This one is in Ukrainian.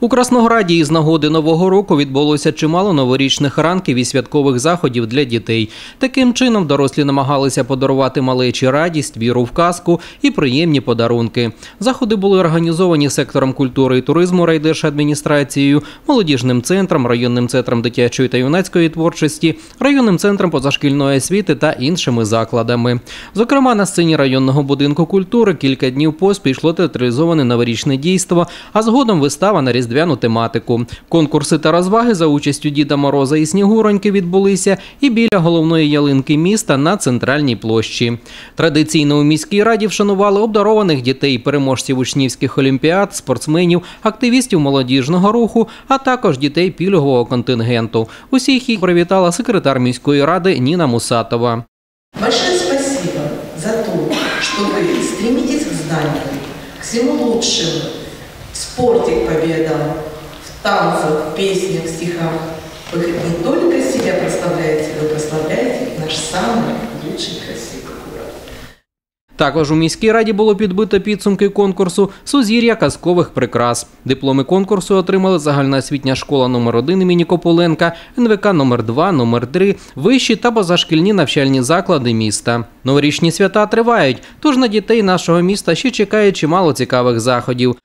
У Краснограді із нагоди нового року відбулося чимало новорічних ранків і святкових заходів для дітей. Таким чином дорослі намагалися подарувати малечі радість, віру в казку і приємні подарунки. Заходи були організовані сектором культури і туризму райдержадміністрацією, молодіжним центром, районним центром дитячої та юнацької творчості, районним центром позашкільної освіти та іншими закладами. Зокрема, на сцені районного будинку культури кілька днів поспіль йшло театралізоване новорічне дійство, а згодом вистава на різдвяну тематику. Конкурси та розваги за участю Діда Мороза і Снігуроньки відбулися і біля головної ялинки міста на центральній площі. Традиційно у міській раді вшанували обдарованих дітей, переможців учнівських олімпіад, спортсменів, активістів молодіжного руху, а також дітей пільгового контингенту. Усіх їх привітала секретар міської ради Ніна Мусатова. Большое спасибо за то, что вы стремитесь к знанию, к всему лучшему. В спорте к победам, в танцах, в песнях, в стихах. Вы не только себя прославляете, вы прославляете наш самый лучший красивый город. Також у міській раді було підбито підсумки конкурсу Сузір'я казкових прикрас. Дипломи конкурсу отримали загальноосвітня школа номер 1 імені Кополенка, НВК номер 2 номер 3 вищі та позашкільні навчальні заклади міста. Новорічні свята тривають, тож на дітей нашого міста ще чекає чимало цікавих заходів.